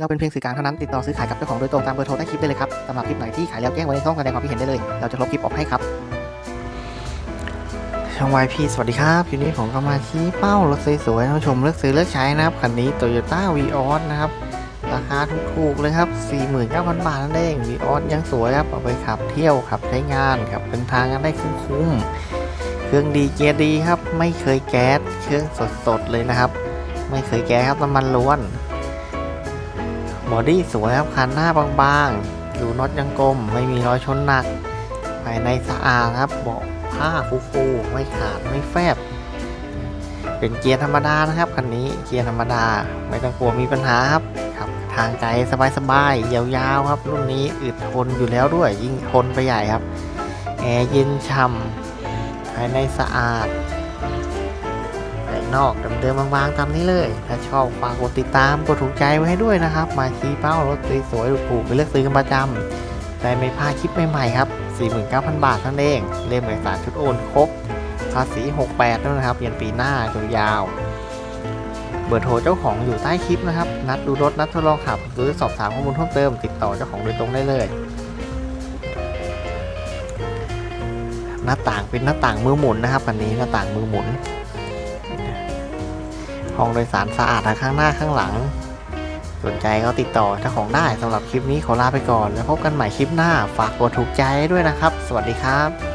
เราเป็นเพียงสื่อกลางเท่านั้นติดต่อซื้อขายกับเจ้าของโดยตรงตามเบอร์โทรใต้คลิปได้เลยครับสำหรับคลิปไหนที่ขายแล้วแจ้งไว้ในช่องแสดงความคิดเห็นได้เลย เราจะลบคลิปออกให้ครับช่อง YP สวัสดีครับอยู่นี้ผมก็มาชี้เป้ารถสวยๆท่านผู้ชมเลือกซื้อเลือกใช้นะครับคันนี้ Toyota v ีออสนะครับราคาถูกๆเลยครับ 49,000 บาทนั่นเอง v ีออสยังสวยครับ เอาไปขับเที่ยวขับใช้งานขับเดินทางกันได้คุ้มๆ เครื่องดีเกียร์ดีครับ ไม่เคยแก๊ส เครื่องสดๆเลยนะครับ ไม่เคยแก๊สครับน้ำมันล้วน บอดี้สวยครับคันหน้าบางๆ ดูน็อตยังกลม ไม่มีรอยชนหนัก ภายในสะอาดครับเบาะผ้าฟูๆไม่ขาดไม่แฟบ เป็นเกียร์ธรรมดานะครับคันนี้เกียร์ธรรมดาไม่ต้องกลัวมีปัญหาครับขับทางไกลสบายๆยาวๆครับรุ่นนี้อึดทนอยู่แล้วด้วยยิ่งทนไปใหญ่ครับแอร์เย็นฉ่ำภายในสะอาด นอกเดิมๆบางๆตามนี้เลย ถ้าชอบฝากกดติดตามกดถูกใจไว้ให้ด้วยนะครับ มาชี้เป้ารถสวยๆถูกๆไปเลือกซื้อกันประจำได้ไม่พลาดคลิปใหม่ๆครับ 49,000 บาทนั่นเองเล่มเอกสารชุดโอนครบภาษี 68ด้วยนะครับยันปีหน้ายาวเบอร์โทรเจ้าของอยู่ใต้คลิปนะครับ นัดดูรถ นัดทดลองขับ หรือสอบถามข้อมูลเพิ่มเติม ติดต่อเจ้าของโดยตรงได้เลย หน้าต่างเป็นหน้าต่างมือหมุนนะครับอันนี้หน้าต่างมือหมุน ห้องโดยสารสะอาดทั้งข้างหน้าข้างหลัง สนใจก็ติดต่อเจ้าของได้สำหรับคลิปนี้ขอลาไปก่อน แล้วพบกันใหม่คลิปหน้า ฝากกดถูกใจด้วยนะครับ สวัสดีครับ